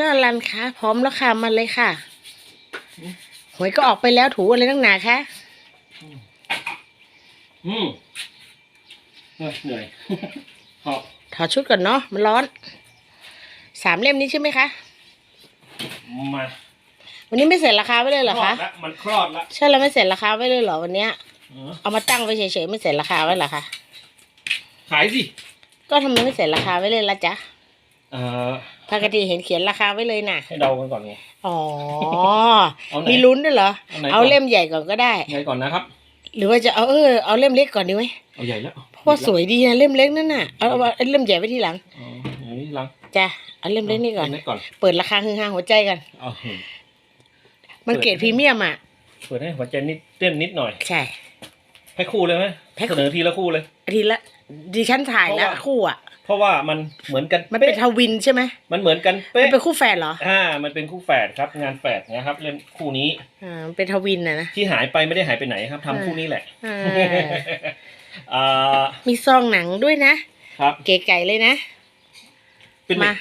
ชื่อรันคะพร้อมแล้วค่ะมาเลยค่ะหวยก็ออกไปแล้วถูอะไรตั้งหนาคะอืมเฮ้ยเหนื่อยหอบถอดชุดก่อนเนาะมันร้อน สามเล่มนี้ใช่ไหมคะมาวันนี้ไม่เสร็จราคาไว้เลยเหรอคลอคะดละมันคลอดละใช่แล้วไม่เสร็จราคาไว้เลยเหรอวันเนี้ยเออเอามาตั้งไว้เฉยๆไม่เสร็จราคาไว้เหรอคะขายสิก็ทำไมไม่เสร็จราคาไว้เลยละจ๊ะเออ ปกติเห็นเขียนราคาไว้เลยน่ะ ให้เดากันก่อนไง อ๋อ เอาไหนมีลุ้นด้วยเหรอ เอาไหนก่อน เอาเล่มใหญ่ก่อนก็ได้ไงก่อนนะครับ หรือว่าจะเอาเออเอาเล่มเล็กก่อนดีไหมเอาใหญ่แล้วเพราะว่าสวยดีนะเล่มเล็กนั่นน่ะ เอาเอาเอาเล่มใหญ่ไว้ทีหลังอ๋ออย่างนี้ลังจ้ะเอาเล่มเล็กนี่ก่อน เล็กก่อนเปิดราคาฮือฮาหัวใจกัน เอาเห็นมันเกรดพรีเมียมอะ เปิดให้หัวใจนิดเต้นนิดหน่อยใช่แพ็คคู่เลยไหมแพ็คคู่ เสนอทีละคู่เลยอาทีละดิฉันถ่ายแล้วเพราะว่าคู่อะเพ ราะว่ามันเหมือนกันมันเป็นป๊ะทวินใช่ไหมมันเหมือนกันมันเป๊ะเป็นคู่แฝดเหรออ่ามันเป็นคู่แฝดครับ งานแฝดนะครับเล่มคู่นี้อ่ามันเป็นทวินนะนะที่หายไปไม่ได้หายไปไหนครับทำคู่นี้แหละอ่าอ่ามีซองหนังด้วยนะครับ เก๋ไก่เลยนะ เป็นเหล็มาก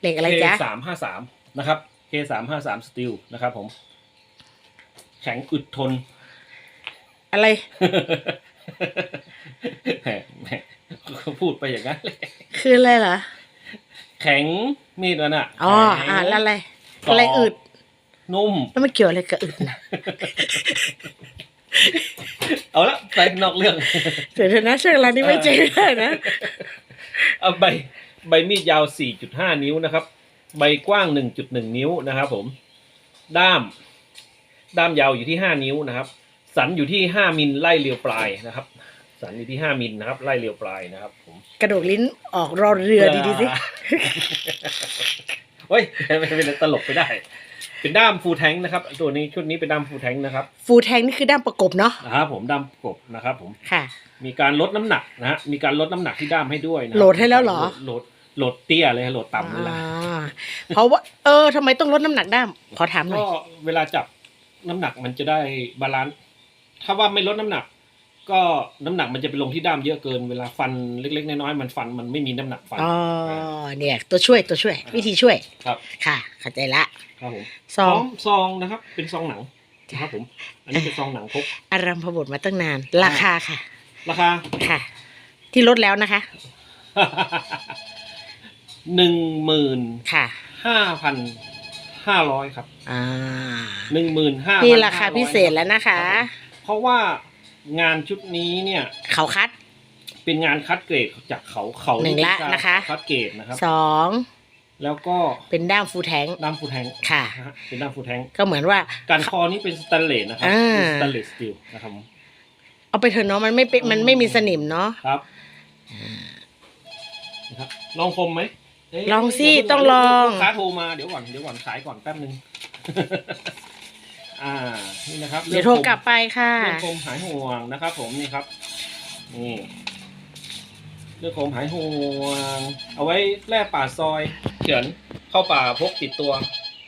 เหล็กอะไร K จ๊ะสามห้าสามนะครับ K สามห้าสามสตีลนะครับผม แข็งอึดทน อะไรแหมแหม พูดไปอย่างนั้นเลยคืออะไรเหรอแข็งมีดมันอะอ๋อแข็งอ่าแล้วอะไรกรอบอะไรอึดนุ่ม แล้วมันเกี่ยวอะไรกับอึดนะเอาละไปนอกเรื่อง เดี๋ยวเถอะนะเชื่อร้านนี้ไม่เจ๊ได้นะเอาใบใบมีดยาว 4.5 นิ้วนะครับ ใบกว้าง 1.1 นิ้วนะครับผม ด้าม ด้ามยาวอยู่ที่ 5 นิ้วนะครับ สันอยู่ที่ 5 มิลไล่เรียวปลายนะครับ สันอยู่ที่5มิลนะครับ ไล่เรียวปลายนะครับผมกระโดดลิ้นออกรอเรือดีๆสิ เฮ้ยไม่เป็นไรตลกไปได้ เป็นด้ามฟูลแทงนะครับ ตัวนี้ชุดนี้เป็นด้ามฟูลแทงนะครับฟูแทงนี่คือด้ามประกบเนาะนะครับผมด้ามกบนะครับผม ค่ะ มีการลดน้ำหนักนะฮะ มีการลดน้ำหนักที่ด้ามให้ด้วยนะโหลดให้แล้วเหรอ โหลดโหลดเตี้ยเลยฮะโหลดต่ำเลยละอ่าเพราะว่า เออทำไมต้องลดน้ำหนักด้าม ขอถามหน่อย ก็เวลาจับน้ำหนักมันจะได้บาลานซ์ถ้าว่าไม่ลดน้ำหนัก ก็น้ำหนักมันจะไปลงที่ด้ามเยอะเกินเวลาฟันเล็กๆน้อยๆมันฟันมันไม่มีน้ำหนักฟัน อ๋อ เนี่ยตัวช่วยตัวช่วย วิธีช่วย ครับ ค่ะ เข้าใจละ ครับผมซองพร้มซองนะครับ เป็นซองหนังนะครับผม อันนี้เป็นซองหนังพกอารัมพบทมาตั้งนาน ราคาค่ะ ราคา ค่ะ ที่ลดแล้วนะคะ หนึ่งหมื่นค่ะ ห้าพันห้าร้อยครับ อ่าหนึ่งหมื่นห้านี่ราคาพิเศษแล้วนะคะ เพราะว่า งานชุดนี้เนี่ยเขาคัด เป็นงานคัดเกรดจากเขาเขาหนึ่งละนะคะ คัดเกรดนะครับ สองแล้วก็เป็นด้ามฟูแทงด้ามฟูแทงค่ะ นะฮะเป็นด้ามฟูแทงก็เหมือนว่า การคอนี้เป็นสแตนเลสนะครับอ่า เป็นสแตนเลสสตีลนะครับเอาไปเถอะเนาะมันไม่เป็นมันไม่มีสนิมเนาะ ครับนะครับ ลองคมไหมเะลองสิเดี๋ยวต้องลอง ลูกค้าโทรมาเดี๋ยวก่อนเดี๋ยวก่อนขายก่อนแป๊บนึง อ่า นี่นะครับเดี๋ยวโทรกลับไปค่ะ เรื่องคมหายห่วงนะครับ ผมนี่ครับ นี่เรื่องคมหายห่วง เอาไว้แล่ป่าซอยเฉือนเข้าป่าพกติดตัว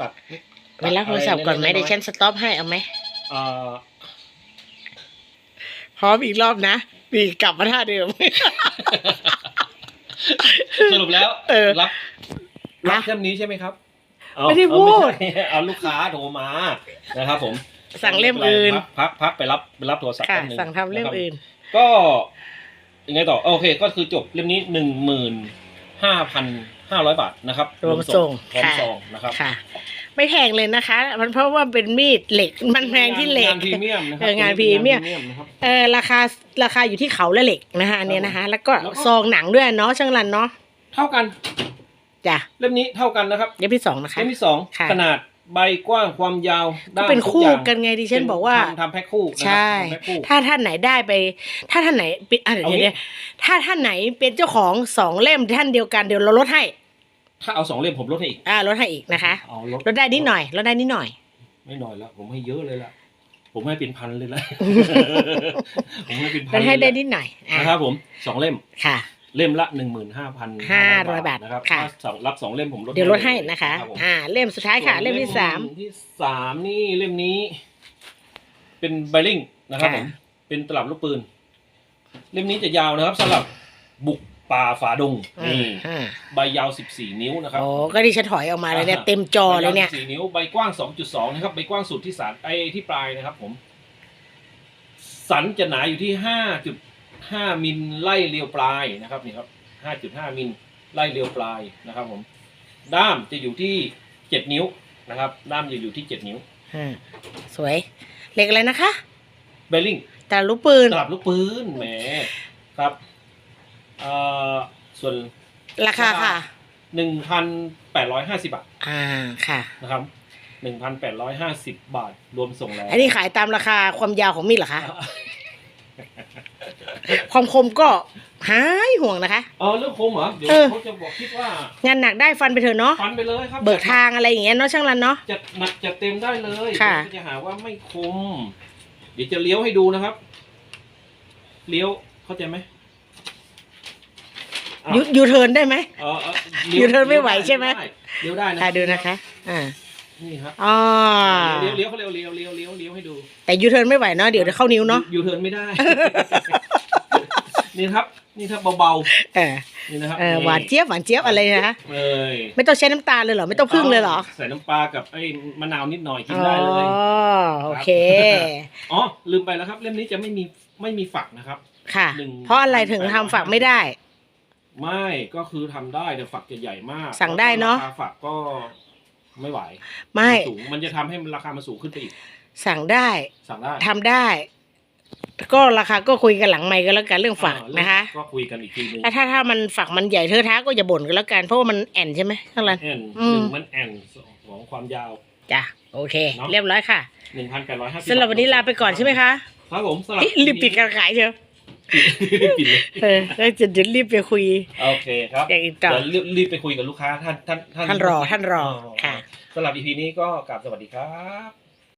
ตัดไปรับโทรศัพท์ก่อนไหมเดี๋ยวฉันสต็อปให้เอาไหมเอ่อพร้อมอีกรอบนะนี่กลับมาท่าเดิม สรุปแล้วเออ รับรับฮะเทมนี้ใช่ไหมครับ เอาไม่ได้เอาพูดใช่เอาลูกค้าโทรมานะครับ ผมสั่งเล่มอื่น พักพักพักไปรับไปรับโทรศัพท์ค่ะ แป๊บนึงสั่งทำเล่มนะครับอื่น ก็ยังไงต่อโอเค ก็คือจบเล่มนี้หนึ่งหมื่นห้าพันห้าร้อยบาทนะครับรวมส่งพร้อมค่ะซองนะครับค่ะ ไม่แพงเลยนะคะ มันเพราะว่าเป็นมีดเหล็ก มันแพงที่เหล็ก งานพรีเมียมนะครัเอองานพรีเมียมนะครับ เออราคาราคาอยู่ที่เขาและเหล็กนะคะอันเนี้ยนะคะ แล้วก็แล้วก็ ซองหนังด้วยเนาะช่างรันเนาะ เท่ากัน จ้ะเล่มนี้เท่ากันนะครับเล่มที่สองนะคะ เล่มที่สองค่ะ ขนาดใบกว้างความยาวก็ด้ามเป็นทุคู่อย่างกันไงดิฉันบอกว่า ทำทำแพ็คคู่นะครับใช่ ทำแพ็คคู่ ถ้าท่านไหนได้ไป ถ้าท่านไหนเป็นอะเดี๋ยวเอางี้ เดี๋ยวถ้าท่านไหนเป็นเจ้าของสองเล่มท่านเดียวกันเดี๋ยวเราลดให้ ถ้าเอาสองเล่มผมลดให้อีก อ่าลดให้อีกนะคะเอาลดลดได้นิดหน่อยลดได้นิดหน่อย ไม่น้อยแล้วผมให้เยอะเลยละผมให้เป็นพันเลยละ ผมให้เป็นพัลนดให้ได้เลยนิดหน่อยอะนะครับผมสองเล่ม ค่ะ เล่มละหนึ่งหมื่นห้าพัน500บาทนะครับค่ะ ถ้าสองรับสองเล่มผมลดเดี๋ยวลดให้นะคะ รับผมอ่า เล่มสุดท้ายค่ะส่วนเล่มที่สาม ที่สามนี่เล่มนี้ เป็นไบลิงนะครับค่ะ ผมเป็นตลับลูกปืน เล่มนี้จะยาวนะครับสำหรับบุกป่าฝาดงอ่านี่อ่าใบยาว14นิ้วนะครับ โอ้ก็ดิฉันถอยออกมาเลยเนี่ยเต็มจอเลยเนี่ย ใบาว14นิ้วใบกว้าง 2.2 นะครับ ใบกว้างสุดที่สารไอที่ปลายนะครับผม สันจะหนาอยู่ที่ 5.5มิลไล่เรียวปลายนะครับนี่ครับ 5.5 มิลไล่เรียวปลายนะครับผมด้ามจะอยู่ที่ 7 นิ้วนะครับ ด้ามจะอยู่ที่ 7 นิ้วอ่าสวยเหล็กอะไรนะคะเบลลิงแต่ลูกปืน ตลับลูกปืนแหมครับเอ่อส่วนราคาค่ะหนึ่งพันแปดร้อยห้าสิบาทอ่าค่ะ นะครับหนึ่งพันแปดร้อยห้าสิบบาทรวมส่งแล้วอันนี้ขายตามราคาความยาวของมีดเหรอคะ ความคมก็หายห่วงนะคะ เออเรื่องคมเหรอเดี๋ยวเออ เขาจะบอกคิดว่างานหนักได้ฟันไปเถอะเนาะฟันไปเลยครับเบิกทางอะไรอย่างเงี้ยเนาะช่างรันเนาะจะหนักจะเต็มได้เลยค่ะ เดี๋ยวจะหาว่าไม่คม เดี๋ยวจะเลี้ยวให้ดูนะครับ เลี้ยวเข้าใจไหมอ้าวยูยูเทิร์นได้ไหม เออเอออยู่เทิร์นไม่ไหวใช่ไหม เลี้ยวได้นะค่ะดูนะคะ อ่านี่ครับอ๋อเลี้ยวเลี้ยวเขาเลี้ยวเลี้ยวเลี้ยวเลี้ยวเลี้ยวให้ดูแต่ยูเทิร์นไม่ไหวเนาะเดี๋ยวจะเข้านิ้วเนาะ ยูเทิร์นไม่ได้ นี่ครับ นี่ครับเบาเออๆนี่นะครับเออหวานเจี๊ยบหวานเจี๊ยบอะไรนะคะเลยไม่ต้องใช้น้ำตาลเลยเหรอ ไม่ต้องพึ่งเลยเหรอ ใส่น้ำปลากับไอ้มะนาวนิดหน่อยกินอ๋อ ได้เลย โอเค อ๋อ ลืมไปแล้วครับ เล่มนี้จะไม่มีไม่มีฝักนะครับ ค่ะ หนึ่ง เพราะอะไรถึงทำฝักไม่ได้ ไม่ก็คือทำได้แต่ฝักจะใหญ่มากสั่งได้เนอะ รคฝักก็ไม่ไหวไม่ นสูงมันจะทำให้มันราคามันสูงขึ้นไปอีก สั่งได้สั่งได้ทำได้ ก็ราคาก็คุยกันหลังไม่ก็แล้วกันเรื่องฝักอ่านะคะ ก็คุยกันอีกทีหนึงถ้าถ้าถ้ามันฝักมันใหญ่เธอะท้าก็อย่าบ่นกันแล้วกันเพราะว่ามันแอนใช่ไหมข้างหลังแอนอืมหนึ่งมันแอนสองของความยาวจ้ะโอเคเนอะเรียบร้อยค่ะหนึ่งพันแปดร้อยห้าสิบสำหรับวันนี้ลาไปก่อนใช่ไหมคะครับผมสำหรับเฮ้ยรีบปิดการขายเชียวปิดปิดเลยเออแล้วจะเดี๋ยวรีบไปคุยโอเคครับอย่างอื่นต่อเดี๋ยวรีบรีบไปคุยกับลูกค้าท่านท่านท่านรอท่านรอค่ะสำหรับ EP นี้ก็กราบสวัสดีครับ